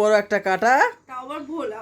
বড় একটা কাটা। আবার ভোলা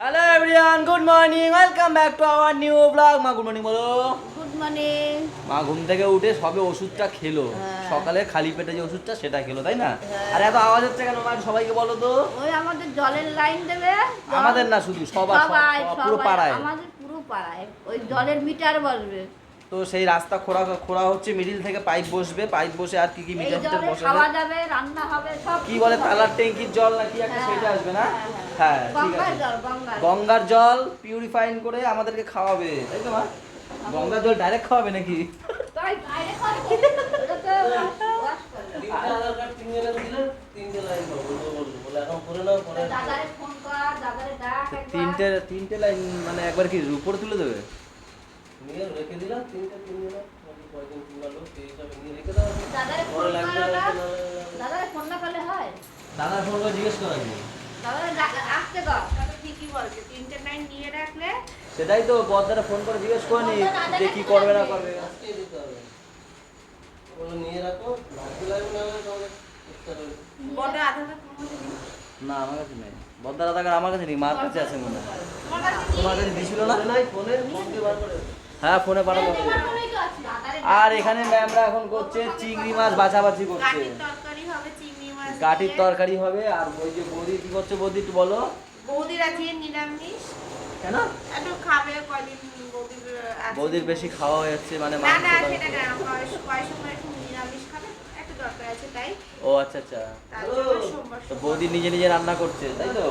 hello everyone good morning welcome back to our new blog মা গুড মর্নিং বলো। মর্নিং মা ঘুম থেকে উঠে সবে ওষুধটা খেলো। হ্যাঁ। সকালে খালি পেটে যে ওষুধটা সেটা খেলো তাই না? আর এত আওয়াজ হচ্ছে কেন মা সবাইকে বলো তো? ওই আমাদের জলের লাইন দেবে। আমাদের না শুধু সবার পুরো পাড়ায়। আমাদের পুরো পাড়ায়। ওই জলের মিটার বসবে। তো সেই রাস্তা খোঁড়া খোঁড়া হচ্ছে মিডিল থেকে পাইপ বসবে। পাইপ বসে আর কি কি মিটার টিটার জলে খাওয়া যাবে রান্না হবে সব কি বলে তালার ট্যাঙ্কির জল না কি একটা হ্যাঁ, সেটা আসবে না? হ্যাঁ, হ্যাঁ। ঠিক গঙ্গার আছে জল গঙ্গার। জল পিউরিফাইন করে আমাদেরকে খাওয়াবে তাই তো মা? গঙ্গার জল ডাইরেক্ট খাওয়াবে নাকি? তাই বাইরে খাওয়া ওটা তো wash করে। দাদারে ফোন কর দাদারে ডাক তিনটে তিনটে লাইন মানে একবার কি উপরে তুলে দেবে? দাদারে ফোন করো না। দাদারে ফোন না করলে হয়? দাদার ফোন করে জিজ্ঞেস করা ডা- আসতে কর দাদা ঠিকই বলছে তিনটে লাইন নিয়ে রাখলে সেটাই তো বদ্দারা ফোন করে জিজ্ঞেস করে নি যে কি করবে না করবে। আধাটা তোমার কাছে নেই। না আমার কাছে নেই। বদ্দার আধার আমার কাছে নেই মার কাছে আছে মনে হয়। তোমার কাছে দিছিল না? হ্যাঁ ফোনে তো আছে। দাদারে আর এখানে ম্যামরা এখন করছে চিংড়ি মাছ বাছাবাছি করছে। কাঠির তরকারি হবে চিংড়ি মাছ কাঠির দিয়ে। তরকারি হবে আর ওই যে বৌদি কি করছে বৌদি একটু বলো। বৌদির আছে নিরামিষ। কেন একটু খাবে কদিন বৌদির বৌদির বেশি খাওয়া হয়ে যাচ্ছে মানে না না সেটা না কয় কয় সময় একটু নিরামিষ খাবে একটু দরকার আছে তাই। ও আচ্ছা আচ্ছা। তো বৌদি নিজে নিজে রান্না করছে তাই তো?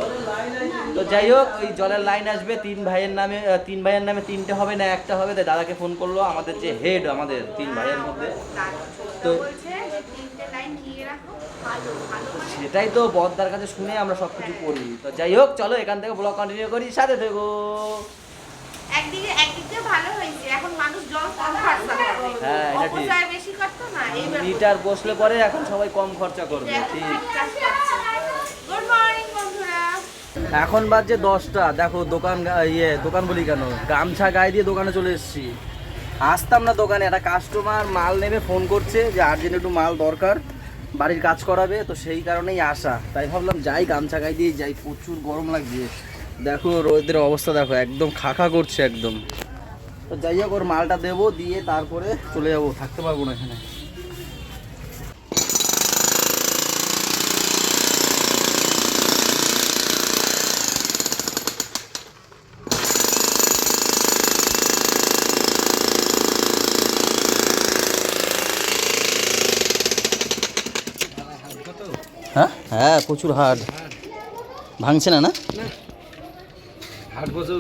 তো যাই হোক ওই জলের লাইন আসবে তিন ভাইয়ের নামে তিন ভাইয়ের নামে তিনটে হবে না একটা হবে তাই দাদাকে ফোন করল আমাদের যে হেড আমাদের তিন ভাইয়ের মধ্যে। তো সেটাই তো বদ্দার কাছে শুনে আমরা সব কিছু করি। তো যাই হোক চলো এখান থেকে ব্লগ কন্টিনিউ করি সাথে থেকো। একদিকে একদিক ভালো হয়েছে এখন মানুষ জল কম খরচা করবে। হ্যাঁ, এটা ঠিক। বেশি করতো না এইবার মিটার বসলে পরে এখন সবাই কম খরচা করবে ঠিক। গুড মর্নিং বন্ধুরা। এখন বাজছে দশটা দেখো দোকান ইয়ে দোকান বলি কেন? গামছা গায়ে দিয়ে দোকানে চলে এসেছি। আসতাম না দোকানে একটা কাস্টমার মাল নেবে ফোন করছে যে আর্জেন্ট একটু মাল দরকার। বাড়ির কাজ করাবে, তো সেই কারণেই আসা। তাই ভাবলাম যাই গামছা গায়ে দিয়ে যাই, প্রচুর গরম লাগছে। দেখো রোদের অবস্থা, দেখো একদম খাখা করছে একদম। তো যাই হোক, ওর মালটা দেবো, দিয়ে তারপরে চলে যাব, থাকতে পারব না এখানে। হ্যাঁ প্রচুর হাট ভাঙছে না না? হাট বছর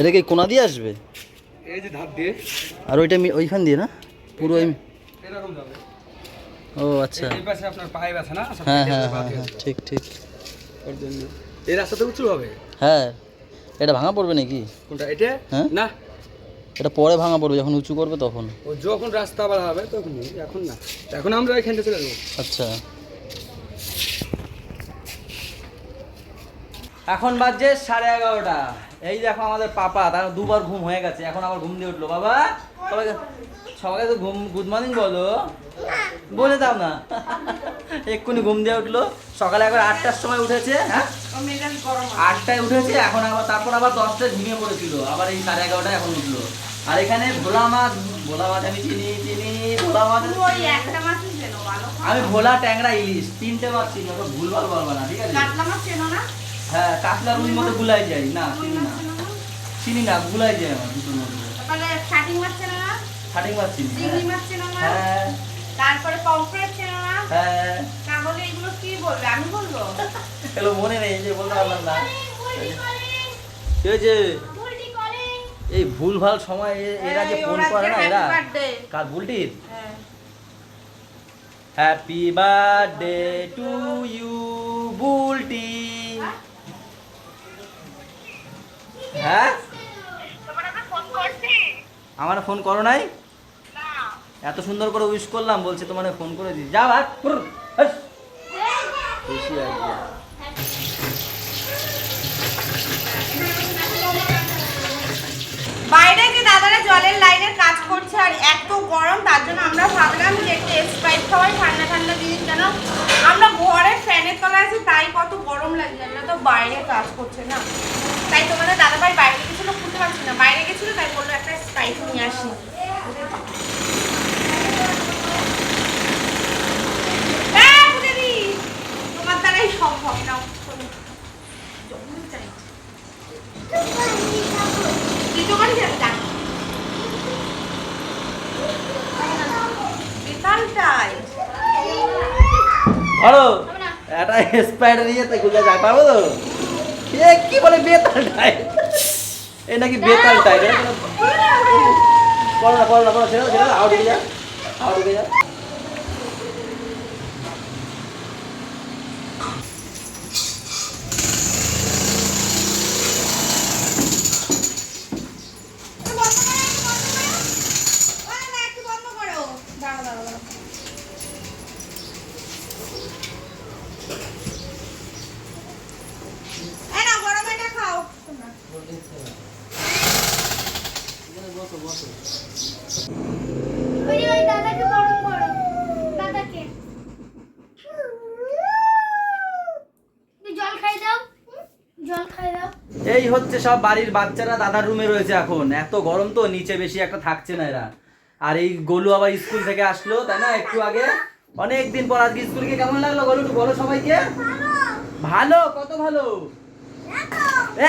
এটা কি কোনা দিয়ে আসবে? এই যে ধাপ দিয়ে আর ওইটা ওইখান দিয়ে না? পুরো এরকম যাবে ও আচ্ছা। এই পাশে আপনার পাইপ আছে না হ্যাঁ হ্যাঁ হ্যাঁ ঠিক ঠিক। ওর জন্য এই রাস্তাতে উঁচু হবে? হ্যাঁ। এটা ভাঙা পড়বে নাকি? কোনটা এটা? হ্যাঁ? না? এটা পরে ভাঙা পড়বে যখন উঁচু করবে তখন। ও যখন রাস্তা আবার হবে তখন এখন না। এখন আমরা এখান থেকে চলে যাব। আচ্ছা। এখন বাজছে সাড়ে এগারোটা। এই দেখো আমাদের পাপা, তার দুবার ঘুম হয়ে গেছে। এখন আবার ঘুম দিয়ে উঠল। বাবা, সবাইকে সবাইকে তো ঘুম গুড মর্নিং বলো। বলে দাও না। এক্ষুনি ঘুম দিয়ে উঠল। সকালে একবার আটটার সময় উঠেছে হ্যাঁ? আটটায় উঠেছে, এখন আবার, তারপর আবার দশটায় ঘুমিয়ে পড়েছিল। আবার এই সাড়ে এগারোটায় এখন উঠল। আর এখানে ভোলা মাছ ভোলা মাছ আমি চিনি চিনি, ভোলা মাছ আমি ভালো ট্যাংরা ইলিশ, তিনটে মাছ চিনি ওটা ভুলভাল বলব না, ঠিক আছে? না? হ্যাঁ কাতলা রুইর মধ্যে গুলাই যাই না চিনি না। চেনো না? গুলাই যায় আমার দুটোর মধ্যে। শাটিং মাছ চেনো না? মাছ চিনি চিংড়ি মাছ চেনো না? হ্যাঁ। তারপরে পমফ্রেট চেনো না? হ্যাঁ। তাহলে এগুলো কি বলবে? আমি বলব? এগুলো মনে নেই যে বলতে পারলাম না। কি হয়েছে এই ভুল ভালো সময় এরা যে ফোন করে না এরা? কার ভুলটির? Happy birthday to you Bulti হ্যাঁ? আমার ফোন করো নাই? এত সুন্দর করে উইশ করলাম বলছে তোমার ফোন করে দিই। যা ভাগ খুশি কি। বাইরে যে দাদারা জলের লাইনের কাজ করছে আর এত গরম তার জন্য আমরা ভাবলাম যে একটু স্প্রাইট খাওয়াই ঠান্ডা ঠান্ডা জিনিস কেন আমরা ঘরে ফ্যানের তলায় আছি তাই কত গরম লাগছে আমরা তো বাইরে কাজ করছে না। তাই তোমাদের দাদা ভাই বাইরে গেছিল, খুলতে পারছি না। বাইরে গেছিল, তাই বলল একটা স্প্রাইট নিয়ে আসি। হ্যাঁ। তোমার দ্বারাই সম্ভব না একটা স্প্রাইট নিয়ে তো খুলে যাই, পারব তো? এ কি বলে বেতাল টাইট এ নাকি বেতাল টাইট পড়ো না পড়ো না পড়ো ছেড়ে ছেড়ে আউট হয়ে যা আউট হয়ে যা ওই যে ওই দাদাকে বরণ করো দাদাকে তুই জল খাই দাও জল খাই দাও এই হচ্ছে সব বাড়ির বাচ্চারা দাদার রুমে রয়েছে এখন। এত গরম তো, নিচে বেশি একটা থাকছে না এরা। আর এই গোলু আবার স্কুল থেকে আসলো, তাই না? একটু আগে। অনেক দিন পর আজকে স্কুল গিয়ে কেমন লাগল গোলু? বলো সবাইকে। ভালো? কত ভালো?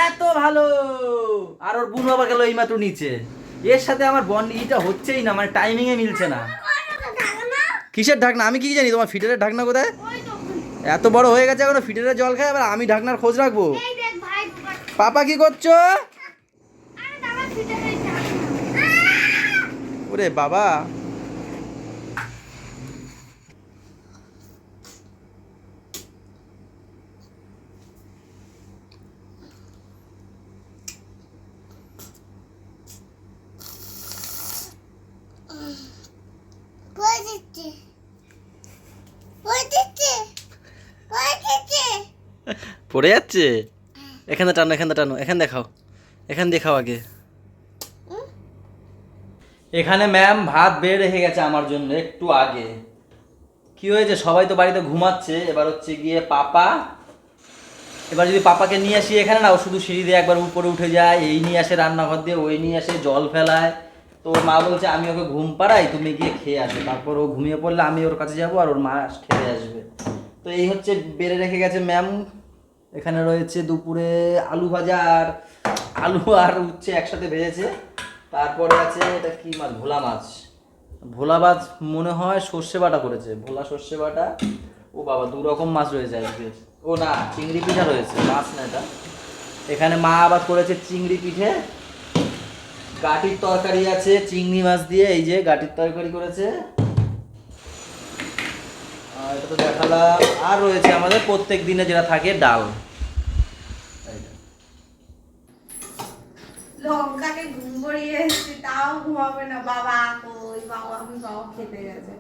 এত ভালো! আর ওর বুনু আবার গেল এইমাত্র নিচে। এর সাথে আমার বন্ড ইটা হচ্ছেই না মানে টাইমিং এ মিলছে না। কিসের ঢাকনা? আমি কি জানি, তোমার ফিটারের ঢাকনা কোথায়? এত বড় হয়ে গেছে এখনও ফিটারের জল খায়, আবার আমি ঢাকনার খোঁজ রাখব? এই পাপা কি করছ আরে দাদা ফিটে হয়ে যা ওরে বাবা পড়েছে পড়েছে পড়েছে পড়ে যাচ্ছে এখানে টানো এখানে টানো, এখানে দেখাও। এখান দেখাও আগে। এখানে ম্যাম ভাত বের রেখে গেছে আমার জন্য, একটু আগে। কি হয়েছে? সবাই তো বাড়িতে ঘুমাচ্ছে। এবার হচ্ছে গিয়ে পাপা, এবার যদি পাপাকে নিয়ে আসি এখানে না, ও শুধু সিঁড়ি দিয়ে একবার উপরে উঠে যায়, এই নিয়ে আসে রান্নাঘর দিয়ে, ওই নিয়ে আসে, জল ফেলায়। তো ওর মা বলছে, আমি ওকে ঘুম পাড়াই, তুমি গিয়ে খেয়ে আসবে তারপর ও ঘুমিয়ে পড়লে আমি ওর কাছে যাব আর ওর মা খেতে আসবে। তো এই হচ্ছে বেড়ে রেখে গেছে ম্যাম এখানে রয়েছে দুপুরে আলু ভাজা আর আলু আর উচ্ছে একসাথে ভেজেছে। তারপরে আছে এটা কি মাছ? ভোলা মাছ। ভোলা মাছ মনে হয় সর্ষে বাটা করেছে। ভোলা সর্ষে বাটা। ও বাবা, দু রকম মাছ রয়েছে আজকে। ও না, চিংড়ি পিঠা রয়েছে। মাছ না এটা। এখানে মা আবার করেছে চিংড়ি পিঠে। গাটির তরকারি আছে, চিংড়ি মাছ দিয়ে। এই যে গাটির তরকারি করেছে। এটা তো দেখালাম আর রয়েছে আমাদের প্রত্যেক দিনে যেটা থাকে ডাল। লঙ্কাকে ঘুম পড়িয়ে এসেছি তাও ঘুমাবে না। বাবা কই বাবা আমি বাবা খেতে গেছে।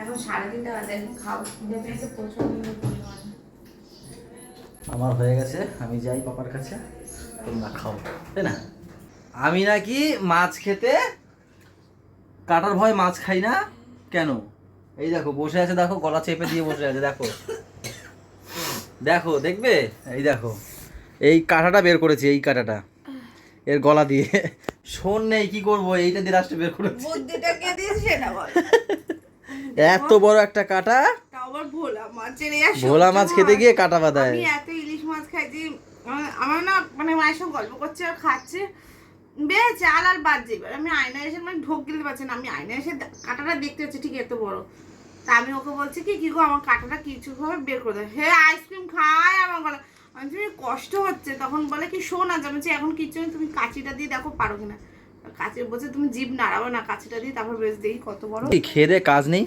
এখন সাড়ে তিনটা বাজে এখন খাওয়া খিদে পেয়েছে প্রচণ্ড আমার হয়ে গেছে আমি যাই পাপার কাছে তোমরা খাও তাই না? আমি নাকি মাছ খেতে কাটার ভয় মাছ খাই না কেন? এই দেখো বসে আছে দেখো গলা চেপে দিয়ে বসে আছে দেখো। দেখো দেখবে? এই দেখো এই কাঁটাটা বের করেছি এই কাঁটাটা। এর গলা দিয়ে। শোন নেই কি করব? এইটা দিয়ে লাস্টে বের করেছি। বুদ্ধিটা কে দিয়েছে সেটা বল। এত বড় একটা কাঁটা। ভোলা মাছ খেতে গিয়ে কাঁটা বাঁধায়। আমি এত ইলিশ মাছ খাইছি আমার- আমার না মানে মায়ের সঙ্গে গল্প করছে আর খাচ্ছে। বেশ আর বাদ যাবে আমি আয়না এসে মানে ঢোক গিলতে পারছি না। আমি আয়না এসে কাঁটাটা দেখতে পাচ্ছি ঠিক এত বড়। তা আমি ওকে বলছি কি কি গো আমার কাঁটাটা কিছু ভাবে বের করে দেয় হে আইসক্রিম খায় আমার গলা। আমি তুমি কষ্ট হচ্ছে। তখন বলে কি শোন আজ আমি এখন নেই, তুমি কাঁচিটা দিয়ে দেখো পারো কিনা? কাঁচি বলছে তুমি জিভ নাড়াবো না কাঁচিটা দিয়ে তারপর বেশ দেখি কত বড়। খেয়ে কাজ নেই।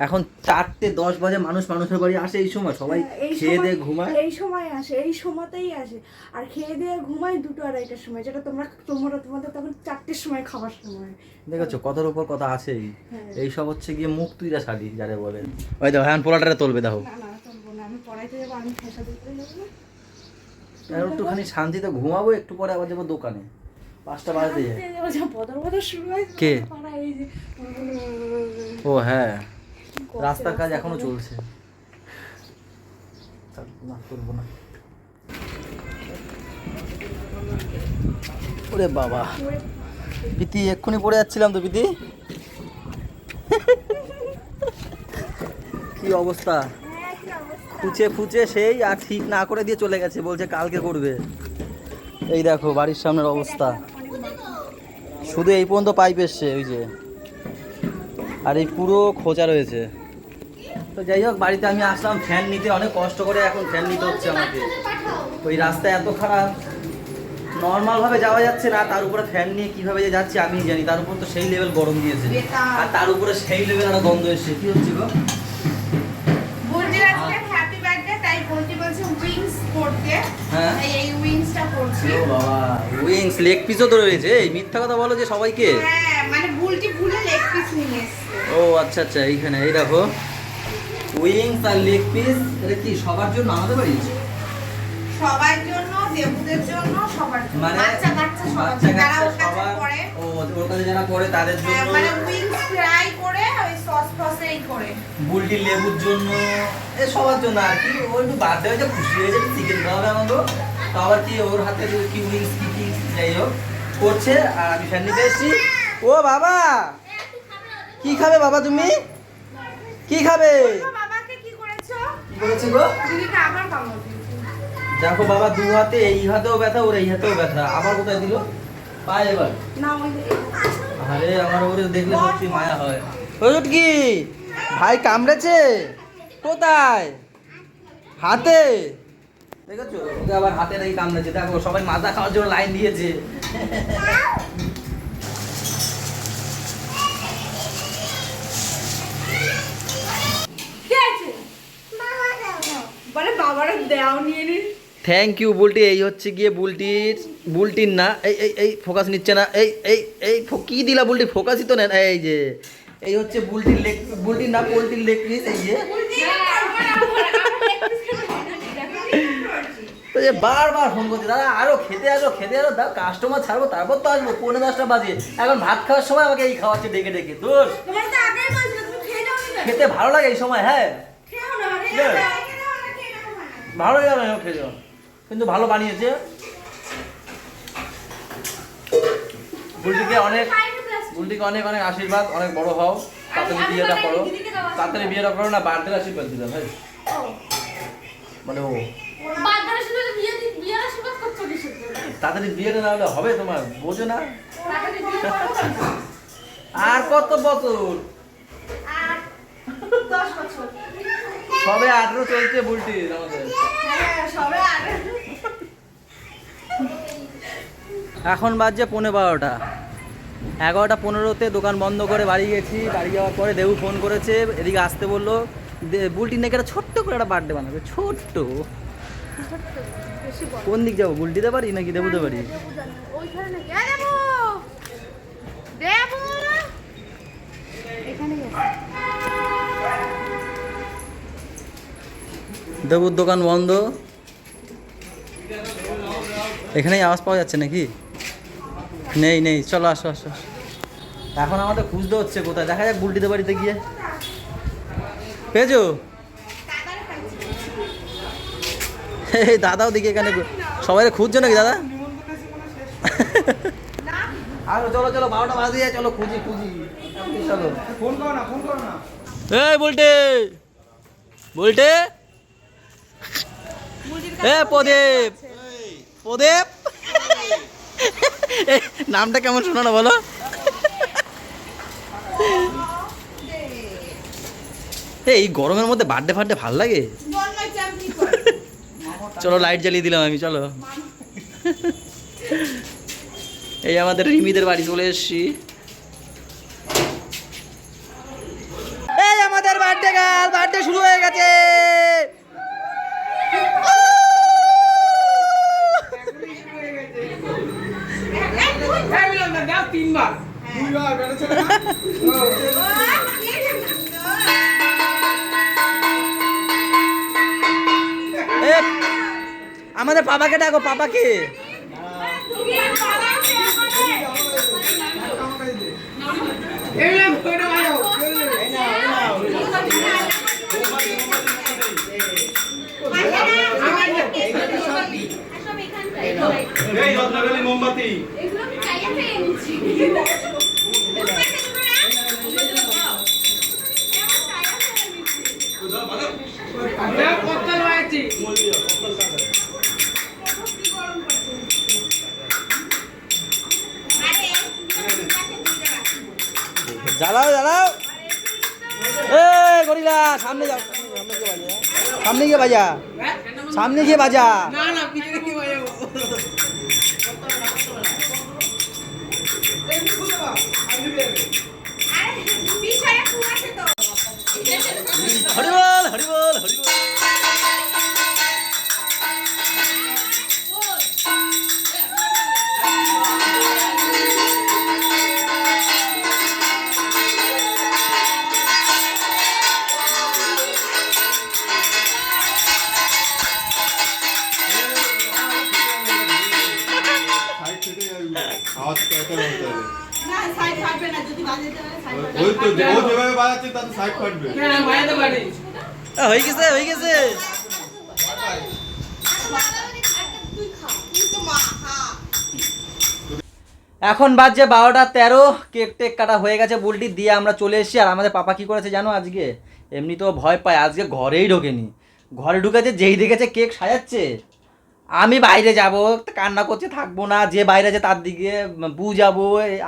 এখন চারটে দশ বাজে মানুষ মানুষের বাড়ি আসে এই সময় সবাই হ্যাঁ, খেয়ে দিয়ে ঘুমায়। এই সময় আসে এই সময়তেই আসে। আর খেয়ে দিয়ে ঘুমায় দুটো আড়াইটার সময় যেটা তোমরা তোমরা তোমাদের তখন চারটের সময় খাবার সময়। দেখেছ কথার উপর কথা আছেই। হ্যাঁ। এই সব হচ্ছে গিয়ে মুখ তুইরা শাড়ি যারে বলে। ওই দেখো হ্যাঁ পোলাটারে তুলবে দেখো। আমি পড়াইতে যাব আমি ফেসা দিতে যাব। আর একটুখানি শান্তিতে ঘুমাবো একটু পরে আবার যাব দোকানে। পাঁচটা বাজতে যায়। কে? ও হ্যাঁ। রাস্তার কাজ এখনও চলছে। করব না ওরে বাবা। পিতি এক্ষুনি পড়ে যাচ্ছিলাম তো পিতি কি অবস্থা? ফুচে ফুচে সেই আর ঠিক না করে দিয়ে চলে গেছে, বলছে কালকে করবে। এই দেখো, বাড়ির সামনের অবস্থা। শুধু এই পর্যন্ত পাইপ এসছে, ওই যে। আর এই পুরো খোঁচা রয়েছে। তো যাই হোক বাড়িতে আমি আসলাম ফ্যান নিতে। অনেক কষ্ট করে এখন ফ্যান নিতে হচ্ছে আমাকে। ওই রাস্তা এত খারাপ। নর্মালভাবে যাওয়া যাচ্ছে না তার উপরে ফ্যান নিয়ে কীভাবে যে যাচ্ছি আমি জানি। তার উপর তো সেই লেভেল গরম দিয়েছে। আর তার উপরে সেই লেভেল একটা গন্ধ এসছে। কী হচ্ছে গো? উইংস হ্যাঁ। লেগ পিসও তো রয়েছে। এই মিথ্যা কথা বলো যে সবাইকে। হ্যাঁ ভুলে লেগ পিস নিয়ে এসছে। ও আচ্ছা আচ্ছা এইখানে এই দেখো। উইংস আর লেগ পিস এটা কি সবার জন্য আমাদের বাড়ি? সবার জন্য দেবুদের জন্য সবার জন্য। মানে বাচ্চা কাচ্চা সবার জন্য। যারা ওর কাছে পড়ে। ও ওর কাছে যারা পড়ে তাদের হ্যাঁ, জন্য মানে উইংস ফ্রাই করে ওই সস ফসে করে বুলটি লেবুর জন্য এ সবার জন্য আর কি। ও একটু খুশি হয়েছে চিকেন খাওয়াবে আমাকে তো আবার কি ওর হাতে কি উইংস কি কি যাই হোক করছে। আর আমি ফ্যান নিতে এসেছি। ও বাবা! কি খাবে বাবা তুমি? কি খাবে? দেখো বাবা দু হাতে এই হাতেও ব্যথা ওর এই হাতেও ব্যথা। আবার কোথায় দিল? পায় এবার। আরে আমার ওরে দেখলে সত্যি মায়া হয়। ওই কি ভাই কামড়েছে? কোথায়? হাতে? দেখেছ? আবার হাতে নাকি কামড়েছে। দেখো সবাই মাথা খাওয়ার জন্য লাইন দিয়েছে কে আছে বলে থ্যাংক ইউ বুলটি। এই হচ্ছে গিয়ে বুলটির বুলটির না এই এই এই ফোকাস নিচ্ছে না। এই এই এই কি দিলা বুলটি? ফোকাসই তো নেন এই যে এই হচ্ছে বুলটির লেগ বুলটির না পোলটির লেগ পিস এই যে। তো যে বারবার ফোন করছে। দাদা আরও খেতে আসো খেতে আসো। দাও কাস্টমার ছাড়বো তারপর তো আসব। পৌনে দশটা বাজে। এখন ভাত খাওয়ার সময় আমাকে এই খাওয়াচ্ছে ডেকে ডেকে দোষ খেতে ভালো লাগে এই সময় হ্যাঁ। ভালো যাবে খেতে কিন্তু ভালো বানিয়েছে। বুলটিকে অনেক বুলটিকে অনেক অনেক আশীর্বাদ অনেক বড় হও। তাড়াতাড়ি বিয়েটা করো। তাড়াতাড়ি বিয়েটা করো না বার্থডে আশীর্বাদ দিলাম ভাই মানে ও? তাড়াতাড়ি বিয়েটা না হলে হবে তোমার বোঝো না। আর কত বছর? আর দশ বছর। সবে আঠেরো চলছে আর এখন বাজছে পনেরো বারোটা। এগারোটা পনেরোতে দোকান বন্ধ করে বাড়ি গেছি। বাড়ি যাওয়ার পরে দেবু ফোন করেছে, এদিকে আসতে বলল বুলটি নাকি একটা ছোট্ট করে একটা বার্থডে বানাবে, ছোট্ট। কোন দিক যাব বুলটিতে পারি নাকি দেবুতে পারি এখানে দেবুর দোকান বন্ধ। এখানেই আওয়াজ পাওয়া যাচ্ছে নাকি? নেই নেই চলো আসো আসো। এখন আমাদের খুঁজতে হচ্ছে কোথায়? দেখা যাক বুলটিতে বাড়িতে গিয়ে। পেয়েছ এই দাদাও দেখি এখানে সবাই খুঁজছো নাকি দাদা? আর চলো চলো বারোটা বাজে যায় চলো খুঁজি খুঁজি। চলো। ফোন করো না ফোন করো না। এই বলটে! বলটে! নামটা কেমন শোনো না, বলো। এই গরমের মধ্যে বার্থডে ফার্থডে ভালো লাগে? চলো লাইট জ্বালিয়ে দিলাম আমি, চলো। এই আমাদের রিমিদের বাড়ি চলে এসছি। আমাদের পাপাকে ডাকো পাপাকে মোমবাতি সামনে গিয়ে বাজা। সামনে গিয়ে বাজা। হয়ে গেছে হয়ে গেছে। এখন বাজছে বারোটা তেরো কেক টেক কাটা হয়ে গেছে বুলটি দিয়ে আমরা চলে এসেছি। আর আমাদের পাপা কি করেছে জানো আজকে? এমনি তো ভয় পায় আজকে ঘরেই ঢোকেনি। ঘরে ঢুকেছে যেই দেখেছে কেক সাজাচ্ছে। আমি বাইরে যাব কান্না করছে থাকব না যে বাইরে আছে তার দিকে বু যাব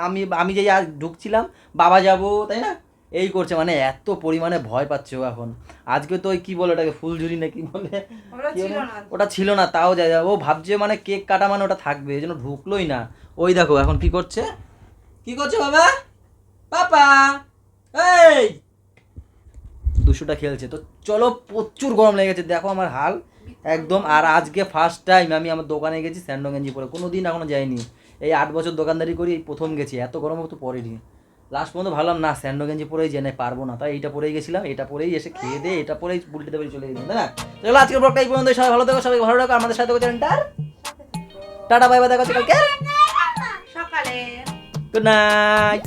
আমি আমি যে আজ ঢুকছিলাম বাবা যাব তাই না? এই করছে মানে এত পরিমাণে ভয় পাচ্ছে ও এখন। আজকে তো ওই কি বলে ওটাকে ফুলঝুরি না কি বলে? ওটা ছিল না। তাও যায় ও ভাবছে মানে কেক কাটা মানে ওটা থাকবে এই জন্য ঢুকলোই না। ওই দেখো এখন কি করছে? কি করছে বাবা? পাপা! এই! দুশোটা খেলছে। তো চলো প্রচুর গরম লেগেছে দেখো আমার হাল একদম। আর আজকে ফার্স্ট টাইম আমি আমার দোকানে গেছি স্যান্ডো গেঞ্জি পরে। কোনো দিন এখনও যাইনি। এই আট বছর দোকানদারি করি এই প্রথম গেছি। এত গরম তো পরেনি লাস্ট পর্যন্ত ভাবলাম না স্যান্ডো গেঞ্জি পরেই জেনে পারব না। তাই এইটা পরেই গেছিলাম এটা পরেই এসে খেয়ে দিয়ে এটা পরেই উল্টে দেবে চলে গেছিলাম তাই না? চলো আজকের ব্লগটা এই পর্যন্ত সবাই ভালো থাকো সবাই ভালো থাকো আমাদের সাথে চ্যানেলটার টাটা বাই বাই দেখা হচ্ছে কালকে সকালে। Good night